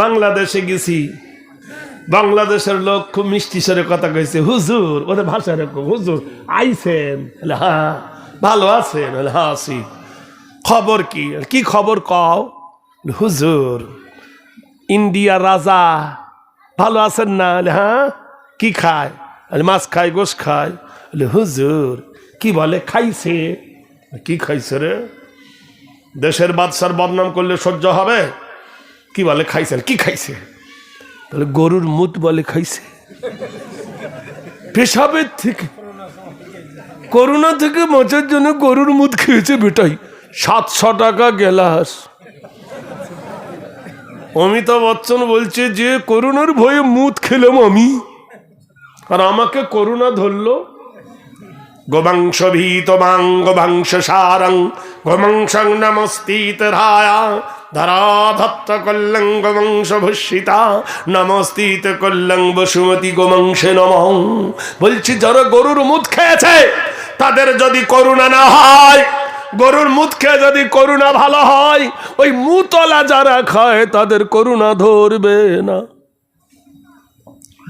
বাংলাদেশে গেছি। বাংলাদেশের লোক খুব মিষ্টি স্বরে কথা কইছে, হুজুর ওদের ভাষা এরকম, হুজুর, আইছেন? হ্যাঁ ভালো আছেন? হ্যাঁ আছি। খবর কি? কি খবর কও? হুজুর, ইন্ডিয়া রাজা, ভালো আছেন না? হ্যাঁ কি খায়? মাছ খায় গোস খায়। হুজুর, কি বলে, খাইছে? কি খাইছে রে? দেশের বাদশার বদনাম করলে সহ্য হবে? কি বলে খাইছেন কি খাইছে? তাহলে গরুর মুত বলে খাইছে। পেশাবের থেকে, করোনা থেকে বাঁচার জন্য গরুর মুদ খেয়েছে বেটাই। সাতশো টাকা গেলাস অমিতাভ বচ্চন বলছে যে, করোনার ভয়ে মুদ খেলাম আমি। আর আমাকে করোনা ধরলো। গোবংশ ভীতমাং গোবংশ সারং গোবংশং নমস্তিত রায়া ধরাধত্ত কল্লং গোবংশ ভূষিতা নমস্তিত কল্লং বসুমতী গোবংশে নম। বলছি, যারা গরুর মুদ খেয়েছে, তাদের যদি করুণা না হয়, গরুর মুদ খেয়ে যদি করুণা ভালো হয়, ওই মুতলা যারা খায়, তাদের করুণা ধরবে না।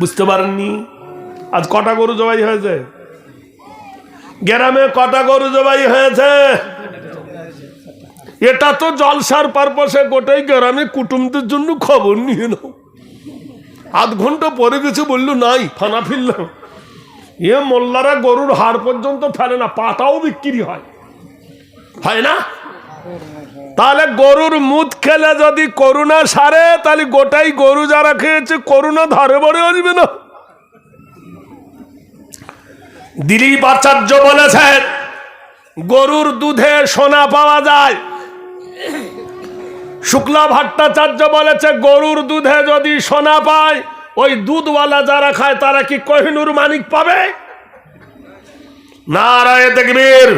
বুঝতে পারেননি? আজ কটা গরু জবাই হয়েছে? গ্রামে কটা গরু জবাই হয়েছে? এটা তো জলসার পারপাসে গোটাই গ্রামে কুটুমদের জন্য খবর নিয়ে নাও। আধ ঘণ্টা পরে গেছে, বলল, নাই, ফানা ফিরলাম এ মোল্লারা গরুর হাড় পর্যন্ত ফেলে না, পাতাও বিক্রি হয়। হয় না? তাহলে গরুর মুদ খেলে যদি করুণা সারে, তাহলে গোটাই গরু যারা খেয়েছে, করুণা ধারে বড়ে আসবে না। দিলীপ আচার্য বলেছেন, গরুর দুধে সোনা পাওয়া যায় শুক্লা ভট্টাচার্য বলেছে, গরুর দুধে যদি সোনা পায়, ওই দুধওয়ালা যারা খায়, তারা কি কহিনুর মানিক পাবে? নারায় দেখবীর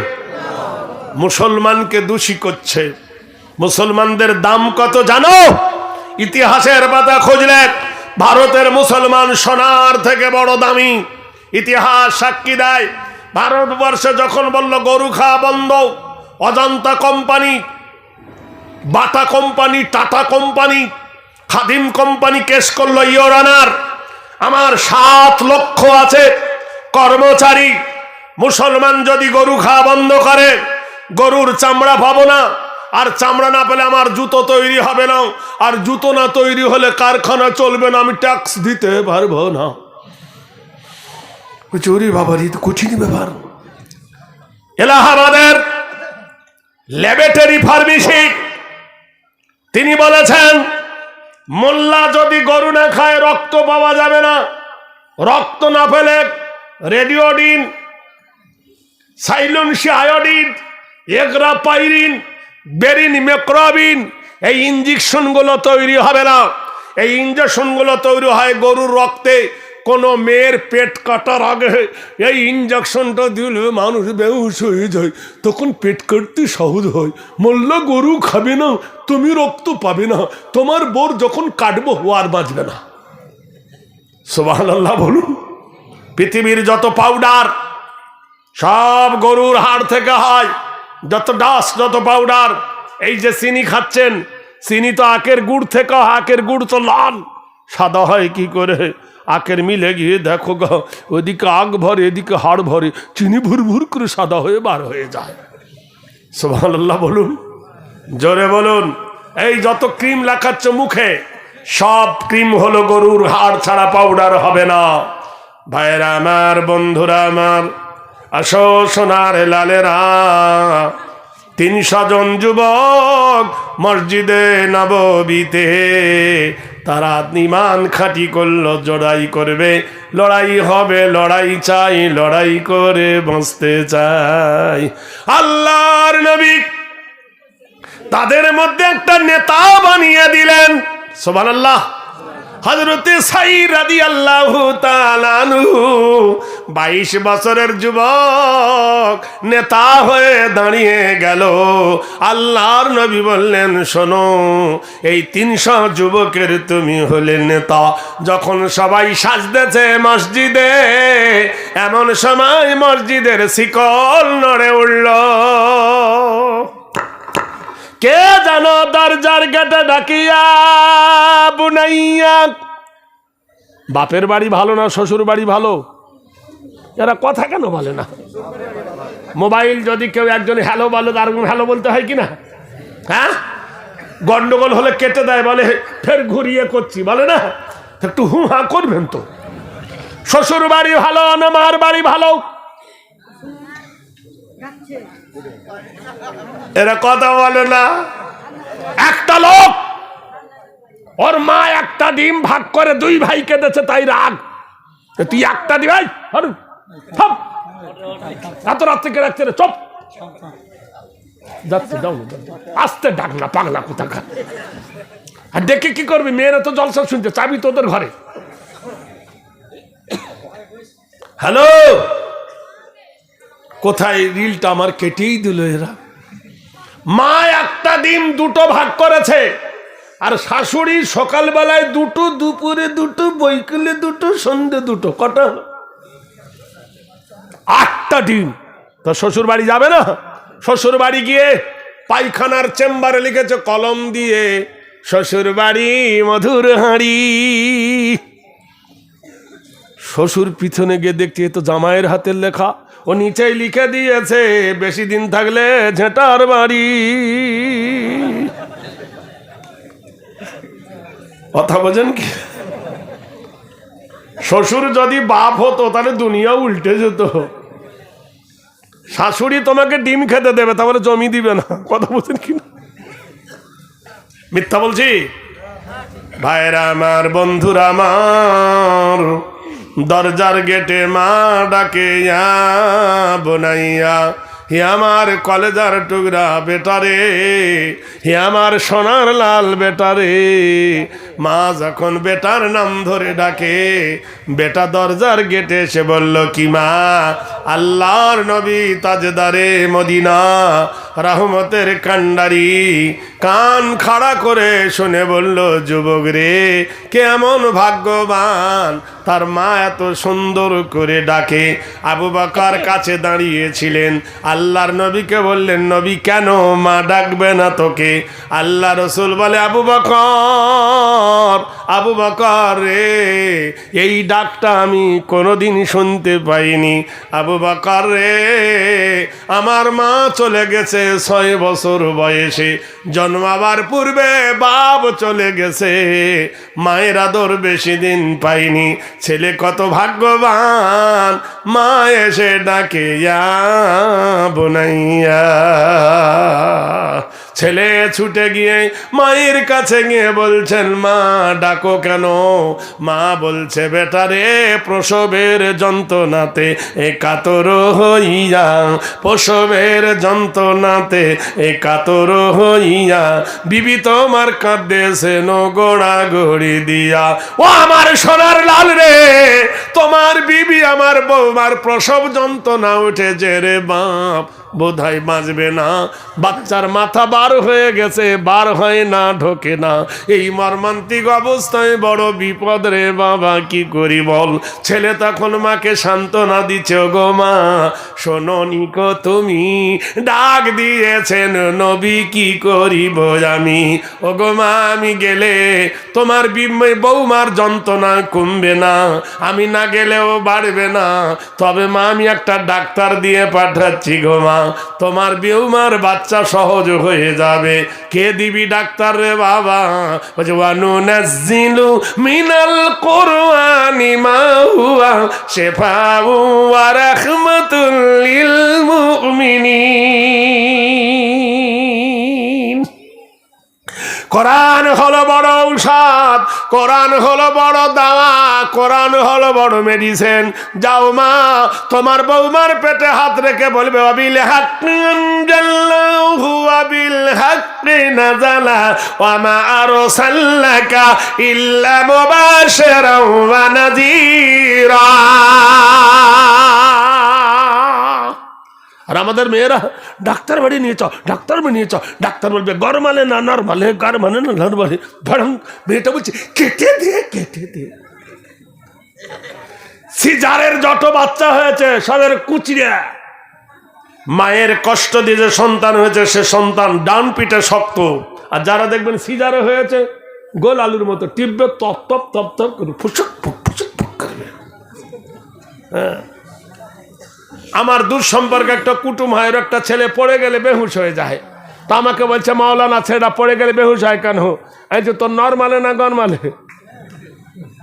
মুসলমানকে দোষী করছে। মুসলমানদের দাম কত জানো? ইতিহাসের পাতা খুঁজলে ভারতের মুসলমান সোনার থেকে বড় দামি। ইতিহাস সাক্ষী দেয়, ভারতবর্ষে যখন বলল, গরু খাওয়া বন্ধ, Ajanta company Bata company, Tata company, Khadim company case করল ইয়োরানার আমার সাত লক্ষ আছে। কর্মচারী, মুসলমান যদি গরু খাওয়া বন্ধ করে, গরুর চামড়া পাবো না। আর চামড়া না পেলে আমার জুতো তৈরি হবে না। আর জুতো না তৈরি হলে কারখানা চলবে না, আমি ট্যাক্স দিতে পারব না। চুরি বাবারি কঠিন ব্যাপার। এলাহাবাদের ল্যাবরেটরি ফার্মেসি তিনি বলেছেন, মোল্লা যদি গরু না খায়, রক্ত পাওয়া যাবে না। রক্ত না পেলে রেডিওডিন সাইলনসি আয়োডিন এগরা পাইরিন বেরিন মেক্রবিন, এই ইঞ্জেকশনগুলো তৈরি হবে না। এই ইঞ্জেকশনগুলো তৈরি হয় গরুর রক্তে। কোনো মেয়ের পেট কাটার আগে এই ইঞ্জেকশনটা দিলে মানুষ বেহুশ হয়ে যায়। তখন পেট কাটতে সহজ হয়। মোল্লা গরু খাবে না, তুমি রক্ত পাবে না। তোমার বোর যখন কাটবো আর বাঁচবে না। সোবাহ বলুন, পৃথিবীর যত পাউডার সব গরুর হাড় থেকে হয়। যত ডাস যত পাউডার এই যে চিনি খাচ্ছেন, চিনি তো আখের গুড় থেকে, আখের গুড় তো লাল। সাদা হয় কি করে? আখের মিলে গিয়ে দেখো গো, ওদিকে আগ ভরে, এদিকে হাড় ভরে, চিনি ভুর ভুর করে সাদা হয়ে বার হয়ে যায়। সোভানাল্লাহ বলুন, জোরে বলুন, এই যত ক্রিম লাগাচ্ছ মুখে, সব ক্রিম হলো গরুর হাড় ছাড়া পাউডার হবে না। ভাইরা আমার, বন্ধুরা আমার, আসো সোনার লালেরা, তিনশো জন যুবক মসজিদে নববীতে তারা নিমান খাটি করল, জড়াই করবে। লড়াই হবে, লড়াই চাই, লড়াই করে বাঁচতে চাই। আল্লাহর নবী তাদের মধ্যে একটা নেতা বানিয়ে দিলেন। সোমান আল্লাহ হজরতে সাই রাদি আল্লাহ বাইশ বছরের যুবক নেতা হয়ে দাঁড়িয়ে গেল। আল্লাহর নবী বললেন, শোনো, এই তিনশো যুবকের তুমি হলে নেতা। যখন সবাই সাজতেছে মসজিদে, এমন সময় মসজিদের শিকল নড়ে উঠল। কে জানো দরজার গেটে ডাকিয়া, বুনাইয়া, বাপের বাড়ি ভালো না, শ্বশুর বাড়ি ভালো? এরা কথা কেন বলে না? মোবাইল যদি কেউ একজন হ্যালো বলে, তার হ্যালো বলতে হয় কি না? হ্যাঁ? গন্ডগোল হলে কেটে দেয়, বলে, ফের ঘুরিয়ে করছি বলে না? একটু হু হা করবেন তো। শ্বশুর বাড়ি ভালো না মার বাড়ি ভালো। এরা কথা বলে না। একটা লোক, ওর মা একটা ডিম ভাগ করে দুই ভাইকে দিয়েছে তাই রাগ। তুই একটা দি ভাই হারু থাম। এত রাত থেকে রাখছে রে, চপ। যাচ্ছে, যাও। আস্তে ডাক না, পাগলা কোথাকার। আর ডেকে কি করবি? মেয়েরা তো জলসা শুনছে, চাবি তোদের ঘরে। হ্যালো? কোথায় রিলটা আমার কেটেই দিল এরা? মা একটা ডিম দুটো ভাগ করেছে, আর শাশুড়ি সকালবেলায় দুটো, দুপুরে দুটো, বৈকালে দুটো, সন্ধে দুটো, কটা হলো? আটটা ডিম। তো শ্বশুর বাড়ি যাবে না? শ্বশুর বাড়ি গিয়ে পায়খানার চেম্বারে লিখেছে কলম দিয়ে শ্বশুর বাড়ি মধুর হাঁড়ি। শ্বশুর পিছনে গিয়ে দেখছি তো জামাইয়ের হাতের লেখা। ও নিচেই লিখে দিয়েছে, বেশি দিন থাকলে ঝেঁটার বাড়ি। কথা বোঝেন কি? শ্বশুর যদি বাপ হতো, তাহলে দুনিয়া উল্টে যেত। শাশুড়ি তোমাকে ডিম খেতে দেবে, তাহলে জমি দিবে না। কথা বলছেন কি না? মিথ্যা বলছি? ভাইরা আমার, বন্ধুরা আমার, দরজার গেটে মা ডাকে, ইয়া বোনাইয়া। হে আমার কলেজার টুকরা বেটারে হে আমার সোনার লাল বেটারে মা যখন বেটার নাম ধরে ডাকে, বেটা দরজার গেটে এসে বলল, কি মা, আল্লাহর নবী তাজদারে মদিনা রাহমতের কান্ডারি। কান খাড়া করে শুনে বলল, যুবক রে, কেমন ভাগ্যবান। তার মা এত সুন্দর করে ডাকে। আবু বাকার কাছে দাঁড়িয়েছিলেন। আল্লাহর নবীকে বললেন, নবী, কেন মা ডাকবে না তোকে? আল্লাহ রসুল বলে, আবু বকর আবু বকর রে, এই ডাকটা আমি কোনোদিন শুনতে পাইনি। আবু বকর রে, আমার মা চলে গেছে ছয় বছর বয়সে জন্মাবার পূর্বে বাপ চলে গেছে। মায়ের আদর বেশি দিন পাইনি। ছেলে কত ভাগ্যবান, মা এসে ডাকে, ইয়া বোনাইয়া। ছেলে ছুটে গিয়ে মায়ের কাছে গিয়ে বলছেন, মা, ডাকো কেন? মা বলছে, বেটা রে, প্রসবের যন্ত্রণাতে এ কাতর হইয়া, প্রসবের যন্ত্রণাতে এ কাতর হইয়া, বিবি তোমার কাঁদেছে গোড়া গড়ি দিয়া। ও আমার সোনার লাল রে, তোমার বিবি আমার বৌমার প্রসব যন্ত্রণা উঠেছে রে বাপ। বোধহয় বাঁচবে না। বাচ্চার মাথা বার হয়ে গেছে, বার হয় না, ঢোকে না। এই মর্মান্তিক অবস্থায় বড় বিপদ রে বাবা, কি করি বল? ছেলে তখন মাকে সান্ত্বনা দিচ্ছে, গো মা, শোনো নিকো তুমি। ডাক দিয়েছেন নবী, কি করিব আমি? ও গো মা, আমি গেলে তোমার বৌমার যন্ত্রণা কমবে না। আমি না গেলেও বাড়বে না। তবে মা, আমি একটা ডাক্তার দিয়ে পাঠাচ্ছি, গো মা। তোমার বিউমার বাচ্চা সহজ হয়ে যাবে। কে দিবি ডাক্তার রে বাবা? বলছে, ওয়ানু নাজিলু মিনাল কোরআনি মা হুয়া শিফাউ ওয়া রাহমাতুল লিল মুমিনিন। কোরআন হলো বড় ঔষধ, কোরআন হলো বড় দাওয়া, কোরআন হলো বড় মেডিসিন যাও মা, তোমার বৌমার পেটে হাত রেখে বলবে, অবিল আবিল হাক্কি নাজালা ওয়া মা আরসালনাকা ইল্লা মুবাশশিরাও ওয়া নাযীরা। আর আমাদের মেয়েরা ডাক্তার বাড়ি নিয়ে চ ডাক্তার বাড়ি নিয়ে চ ডাক্তার বলবে গরমালে না নরমালে গরমালে না নরমালে ধরম মেয়েটা বলছে, কেটে দে কেটে দে। সিজারের যত বাচ্চা হয়েছে সবের কুচিরা মায়ের কষ্ট দিয়ে যে সন্তান হয়েছে, সে সন্তান ডান পিঠে শক্ত। আর যারা দেখবেন সিজারে হয়েছে, গোল আলুর মতো, টিপবে, তপ তপ তপ তপ করে, ফুসুক, ফুক ফুসুক, ফুক করবে। হ্যাঁ। আমার দূর সম্পর্কে, একটা কুটুম হয় একটা ছেলে পড়ে গেলে বেহুশ হয়ে যায়। তা আমাকে বলছে, মাওলানা, ছেলেটা পড়ে গেলে বেহুশ হয় কেন? এই যে তোর নর্মালে না গরমালে?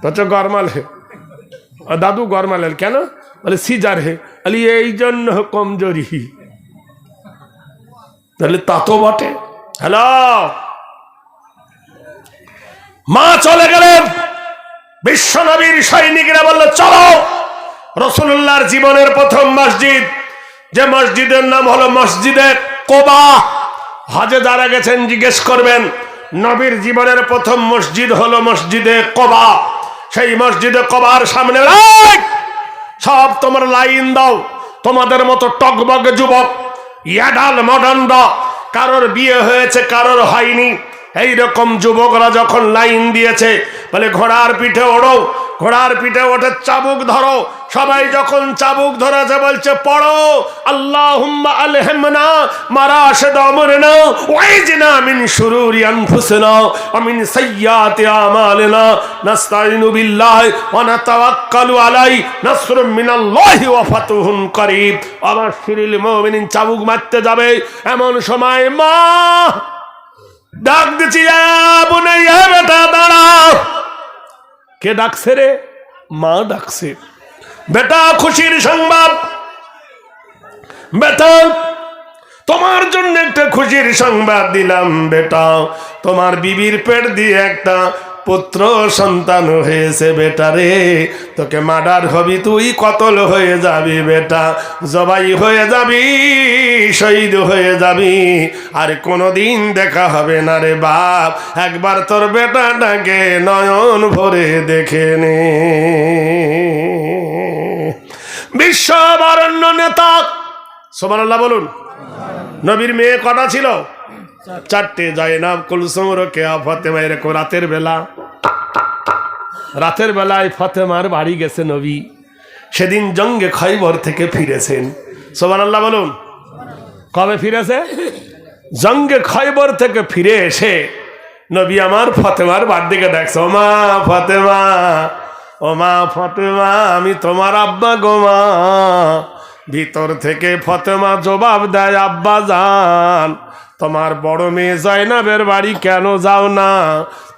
তো গরমালে? দাদু গরমালের কেন? বলে, সিজার হে। বলি, এই জন্য কমজোরি। তাহলে তা তো বটে। হ্যালো? মা চলে গেলেন। বিশ্বনবীর সৈনিকরা বলল, চলো। রসুল্লাহর জীবনের প্রথম মসজিদ। যে মসজিদের নাম হলো মসজিদে কোবা। হজে যারা গেছেন, জিজ্ঞেস করবেন, নবীর জীবনের প্রথম মসজিদ হলো মসজিদে কোবা। সেই মসজিদে কবার সামনে! সব তোমার লাইন দাও, তোমাদের মতো টকবগ যুবক, ইয়াডাল দাও। কারোর বিয়ে হয়েছে, কারোর হয়নি। এই রকম যুবকরা যখন লাইন দিয়েছে, বলে, ঘোড়ার পিঠে ওড়ো, ঘোড়ার পিঠে ওঠে, চাবুক ধরো। সবাই যখন চাবুক ধরেছে, বলছে, পড়ো আল্লাহ আলহমনা, মারা সে দমরনা ওয়াইজনা মিন শুরুরি আনফুসিনা, ওয়া মিন সাইয়্যাতি আমালিনা নাস্তাইনু বিল্লাহি ওয়া নাতাওয়াক্কালু আলাই, নাসরুম মিনাল্লাহি ওয়া ফাতুহুন করিব। আমার শিরিল মুমিনিন চাবুক মারতে যাবে, এমন সময় মা ডাক দিচ্ছি বেটা, দাঁড়াও। কে ডাকছে রে? মা ডাকছে। বেটা, খুশির সংবাদ। বেটা, তোমার জন্য একটা খুশির সংবাদ দিলাম, বেটা। তোমার বিবির পেট দিয়ে একটা পুত্র সন্তান হয়েছে বেটা রে। তোকে মার্ডার হবি তুই, কতল হয়ে যাবি বেটা। জবাই হয়ে যাবি, শহীদ হয়ে যাবি। আর কোনোদিন দেখা হবে না রে বাপ। একবার তোর বেটাটাকে নয়ন ভরে দেখে নে। বিশ্ববরণ্য নেতা। সোমানাল্লাহ বলুন। নবীর মেয়ে কটা ছিল? চারটে যায় না, কুলসুম রোকেয়া ফতেমা এরকম রাতের বেলা। রাতের বেলায় ফতেমার বাড়ি গেছে নবী। সেদিন জঙ্গে খৈবর থেকে ফিরেছেন। সোমান আল্লাহ বলুন, কবে ফিরেছে? জঙ্গে খৈবর থেকে ফিরে এসে নবী আমার ফতেমার বার দিকে দেখছে ও মা ফতেমা ও মা ফতেমা, আমি তোমার আব্বা গোমা ভিতর থেকে ফতেমা জবাব দেয়, আব্বা যান তোমার বড় মেয়ে জয়নাবের বাড়ি কেন যাও না?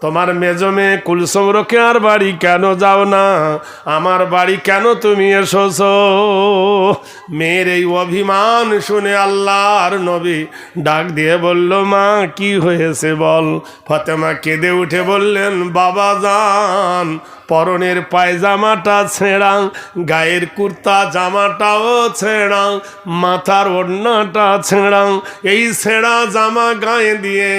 তোমার মেজ মেয়ে কুলসুম রোকেয়ার বাড়ি কেন যাও না? আমার বাড়ি কেন তুমি এসোছ? মেয়ের এই অভিমান শুনে আল্লাহর নবী ডাক দিয়ে বলল, মা, কি হয়েছে বল? ফতেমা কেঁদে উঠে বললেন, বাবা যান পরনের পায়জামাটা ছেঁড়া, গায়ের কুর্তা জামাটাও ছেঁড়া, মাথার ওড়নাটা ছেঁড়া, এই ছেঁড়া জামা গায়ে দিয়ে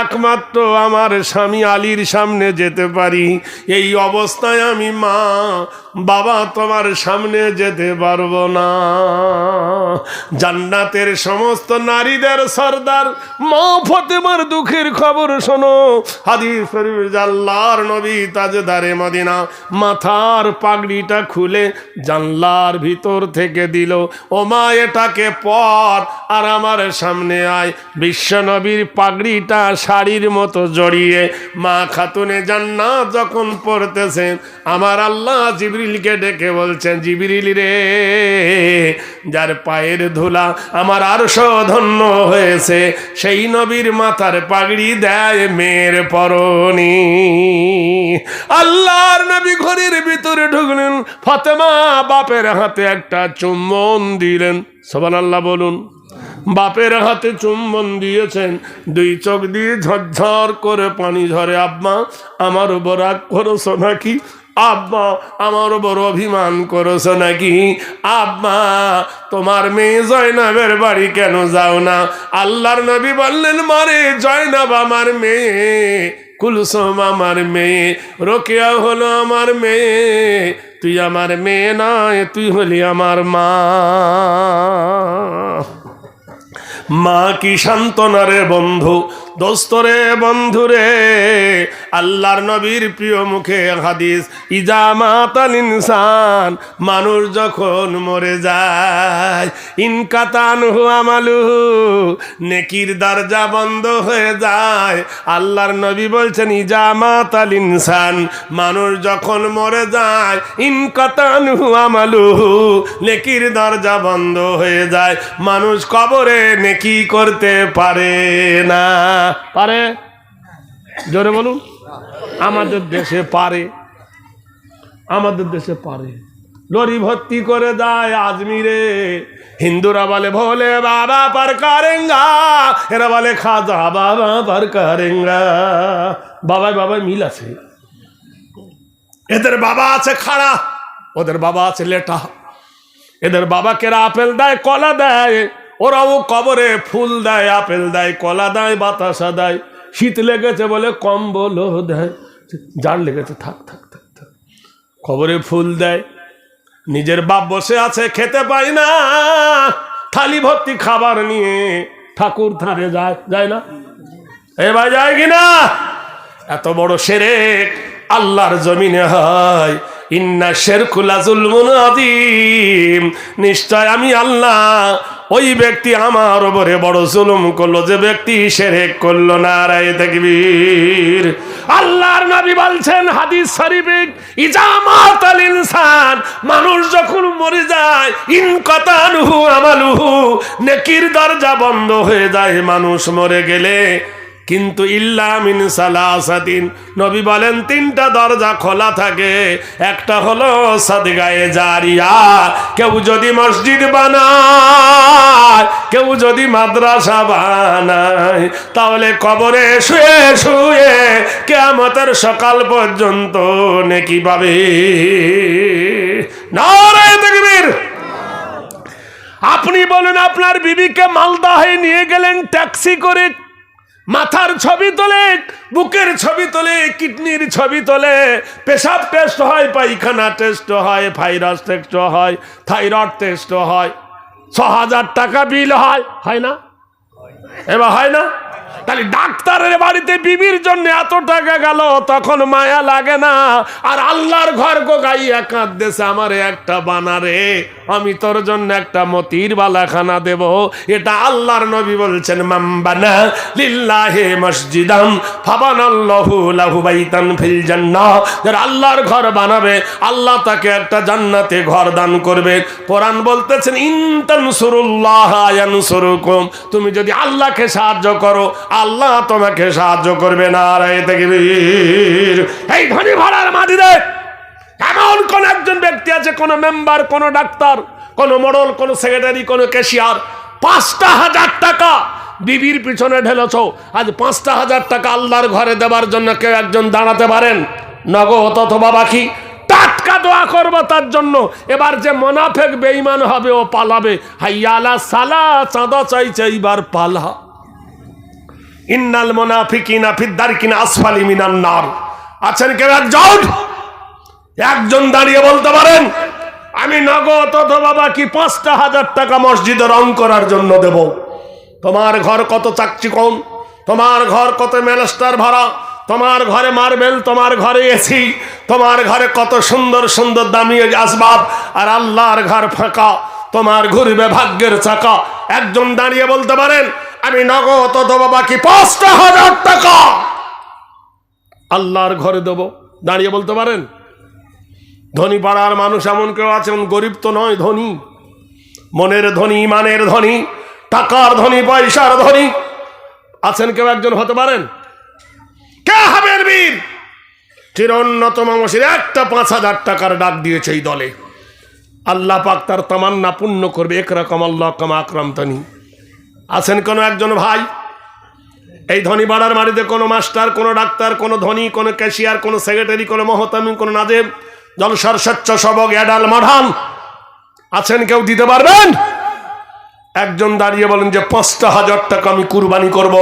একমাত্র আমার স্বামী আলীর সামনে যেতে পারি। এই অবস্থায় আমি মা বাবা, তোমার সামনে যেতে পারব না। জান্নাতের সমস্ত নারীদের সর্দার মা ফতেমার দুঃখের খবর শোনো। হাদিস জাল্লার নবী তাজদারে মদিনা মাথার পাগড়িটা খুলে জানলার ভিতর থেকে দিল, ও মা, এটাকে পর আর আমার সামনে আয়। বিশ্ব নবীর পাগড়িটা শাড়ির মতো জড়িয়ে মা খাতুনে জান্নাত যখন পড়তেছেন, আমার আল্লাহ জিবরিলকে ডেকে বলছেন, জিবরিল রে, যার পায়ের ধুলা আমার আরশ ধন্য হয়েছে, সেই নবীর মাথার পাগড়ি দেয় মেয়ের পরনি। আল্লাহর নবী ঘরের ভিতরে ঢুকলেন, ফাতেমা বাপের হাতে একটা চুম্বন দিলেন। সবান আল্লাহ বলুন, বাপের হাতে চুম্বন দিয়েছেন, দুই চোখ দিয়ে ঝরঝর করে পানি ঝরে, আব্বা, আমার উপর রাগ করছ নাকি? আব্বা, আমার বড় অভিমান করছ নাকি? আব্বা, তোমার মেয়ে জয়নাবের বাড়ি কেন যাও না? আল্লাহর নবী বললেন, মারে জয়নাব আমার মেয়ে, কুলসুম আমার মেয়ে, রোকেয়া হলো আমার মেয়ে, তুই আমার মেয়ে নয়, তুই হলি আমার মা। মা কি সান্ত্বনা রে বন্ধু? দোস্তরে, বন্ধুরে, আল্লাহর নবীর প্রিয় মুখে হাদিস ইজামাতাল ইনসান, মানুষ যখন মরে যায় ইনকাতান আমালু নেকির দরজা বন্ধ হয়ে যায়। আল্লাহর নবী বলছেন ইজামাতাল ইনসান, মানুষ যখন মরে যায় ইনকাতান আমালু নেকির দরজা বন্ধ হয়ে যায়। মানুষ কবরে নেকি করতে পারে না। পারে? জোরে বলুন। আমাদের দেশে পারে। আমাদের দেশে পারে। লরি ভর্তি করে দেয় আজমিরে। হিন্দুরা বলে, ভোলে বাবা পার কারেঙ্গা এরা বলে, খাজা বাবা পার কারেঙ্গা বাবাই বাবাই মিল আছে। এদের বাবা আছে খাড়া, ওদের বাবা আছে লেটা এদের বাবাকেরা আপেল দেয়, কলা দেয়। ওরাও কবরে ফুল দেয়, আপেল দেয়, কলা দেয়, বাতাসা দেয়। শীত লেগেছে বলে কম্বলও দেয়। যার লেগেছে, থাক থাক থাক থাক। কবরে ফুল দেয়। নিজের বাপ বসে আছে, খেতে পাই না। থালি ভর্তি খাবার নিয়ে ঠাকুর ধারে যায় যায় না? এ ভাই, যায় কিনা? এত বড় সেরেক, আল্লাহর জমিনে হয়। ইন্না শেরকুলা জুলমুন আদিম নিশ্চয় আমি আল্লাহ, ওই ব্যক্তি আমার ওপরে বড় জুলুম করল, যে ব্যক্তি সেরেক করল না রায় দেখবীর আল্লাহর নবী বলছেন, হাদিস শরীফে ইজামাত আল ইনসান মানুষ যখন মরে যায়, ইন আমালুহু, নেকির দরজা বন্ধ হয়ে যায়, মানুষ মরে গেলে কিন্তু ইল্লামিন সালাসাদিন নবী বলেন, তিনটা দরজা খোলা থাকে। একটা হলো সাদগায়ে জারিয়া। কেউ যদি মসজিদ বানায়, কেউ যদি মাদ্রাসা বানায়, তাহলে কবরে শুয়ে শুয়ে কেয়ামতের সকাল পর্যন্ত নেকি পাবে। নারায় আপনি বলুন, আপনার বিবিকে মালদাহে নিয়ে গেলেন, ট্যাক্সি করে মাথার ছবি তোলে, বুকের ছবি তোলে, কিডনির ছবি তোলে। পেশাব টেস্ট হয়, পায়খানা টেস্ট হয় ভাইরাস টেস্ট হয় থাইরয়েড টেস্ট হয়। ছ হাজার টাকা বিল হয়। হয় না? এবার হয় না? তাহলে ডাক্তারের বাড়িতে বিবির জন্য এত টাকা গেল, তখন মায়া লাগে না। আর আল্লাহর ঘর গো গাইয়া কাঁদতেছে, আমার একটা বানারে আমি তোর জন্য একটা মতির বালাখানা দেব। এটা আল্লাহর নবী বলছেন মাম্বানা লিল্লাহে মসজিদাম ফাবানাল্লাহু লাহু বাইতান ফিল জান্নাহ। যারা আল্লাহর ঘর বানাবে, আল্লাহ তাকে একটা জান্নাতে ঘর দান করবে। কোরআন বলতেছেন ইনতান সুরুল্লাহ ইয়ানসুরুকুম। তুমি যদি আল্লাহকে সাহায্য করো আল্লাহ তোমাকে সাহায্য করবে না তেকবীর এই ধনী ভাড়ার মাটিরে এমন কোন একজন ব্যক্তি আছে, কোন মেম্বার, কোন ডাক্তার, কোন মডল, কোন সেক্রেটারি, কোন ক্যাশিয়ার। পাঁচটা হাজার টাকা বিবির পিছনে ঢেলেছ। আজ পাঁচটা হাজার টাকা আল্লাহর ঘরে দেবার জন্য কেউ একজন দাঁড়াতে পারেন? নগদ অথবা বাকি? টাটকা দোয়া করব তার জন্য। এবার যে মোনাফেক বেইমান হবে, ও পালাবে। হাইয়ালা সালা চাঁদা চাইছে, এইবার পালা। ইন্নাল মোনাফিকিনা কিনা আসফালি মিনান নার। আছেন কেউ একজন? একজন দাঁড়িয়ে বলতে পারেন, আমি নগদ অথবা বাকি পাঁচটা হাজার টাকা মসজিদে রং করার জন্য দেব। তোমার ঘর কত চাকচি কম তোমার ঘর কত মেলস্টার ভাড়া? তোমার ঘরে মার্বেল, তোমার ঘরে এসি, তোমার ঘরে কত সুন্দর সুন্দর দামি আসবাব? আর আল্লাহর ঘর ফাঁকা, তোমার ঘুরবে ভাগ্যের চাকা। একজন দাঁড়িয়ে বলতে পারেন আমি নগদ অথবা বাকি পাঁচটা হাজার টাকা। আল্লাহর ঘরে দেব। দাঁড়িয়ে বলতে পারেন? ধনী পাড়ার মানুষ এমন কেউ আছেন গরিব তো নয়, ধনী। মনের ধনী ইমানের ধনী, টাকার ধনী, পয়সার ধনী। আছেন কেউ একজন হতে পারেন? কে হবেন বীর? চিরোন্নতম মসির একটা পাঁচ হাজার টাকার ডাক দিয়েছে এই দলে। আল্লাহ পাক তার তামান্না পূর্ণ করবে। একরকম আল্লাহ কম তনি আছেন কোনো একজন ভাই? এই ধনী বাড়ার বাড়িতে কোনো মাস্টার, কোনো ডাক্তার, কোনো ধনী, কোনো ক্যাশিয়ার, কোনো সেক্রেটারি, কোনো মহতামি, কোনো নাজেব, জলসার স্বচ্ছ সবক, অ্যাডাল মাঠান আছেন কেউ দিতে পারবেন? একজন দাঁড়িয়ে বলেন যে, পাঁচটা হাজার টাকা আমি কুরবানি করব।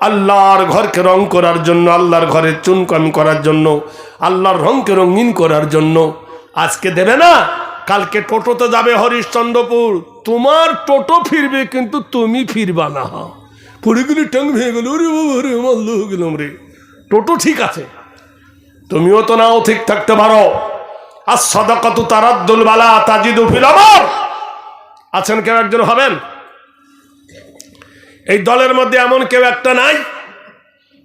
আল্লাহর ঘরকে রং করার জন্য, আল্লাহর ঘরের চুনকামি করার জন্য, আল্লাহর রংকে রঙিন করার জন্য। আজকে দেবে না? কালকে টোটোতে যাবে হরিশ্চন্দ্রপুর। তোমার টোটো ফিরবে, কিন্তু তুমি ফিরবা না। পড়ে গেলে ভেঙে গেল। রে রে গেলাম রে। টোটো ঠিক আছে। তুমিও তো নাও ঠিক থাকতে পারো। আর সদকত তারাদ্দুল বালা তাজিদু আমর আছেন কেউ একজন হবেন? এই দলের মধ্যে এমন কেউ একটা নাই।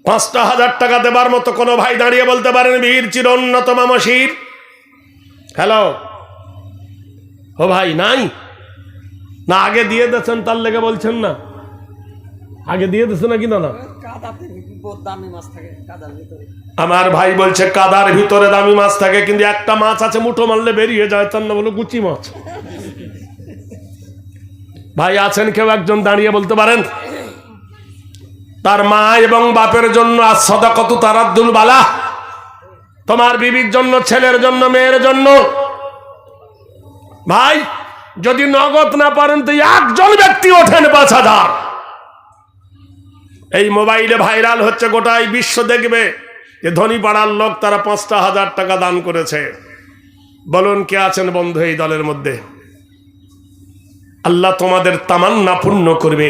পাঁচটা হাজার টাকা দেবার মতো কোনো ভাই দাঁড়িয়ে বলতে পারেন, বীর চির অন্যতম মশির। হ্যালো? ও ভাই, নাই। না, আগে দিয়ে দিয়েছেন, তার লেগে বলছেন না। আগে দিয়ে দিয়েছে নাকি না আমার ভাই বলছে, কাদার ভিতরে দামি মাছ থাকে, কিন্তু একটা মাছ আছে, মুঠো মারলে বেরিয়ে যায়, তার না বলো গুচি মাছ। ভাই আছেন কেউ একজন দাঁড়িয়ে বলতে পারেন? তার মা এবং বাপের জন্য আর সদা কত তারাদ্দুল বালা। তোমার বিবির জন্য, ছেলের জন্য, মেয়ের জন্য ভাই, যদি নগদ না পারেন তো একজন ব্যক্তি ওঠেন হাজার এই মোবাইলে ভাইরাল হচ্ছে গোটাই বিশ্ব দেখবে যে ধনী পাড়ার লোক তারা পাঁচটা হাজার টাকা দান করেছে। বলুন, কে আছেন বন্ধু এই দলের মধ্যে? আল্লাহ তোমাদের তামান্না পূর্ণ করবে।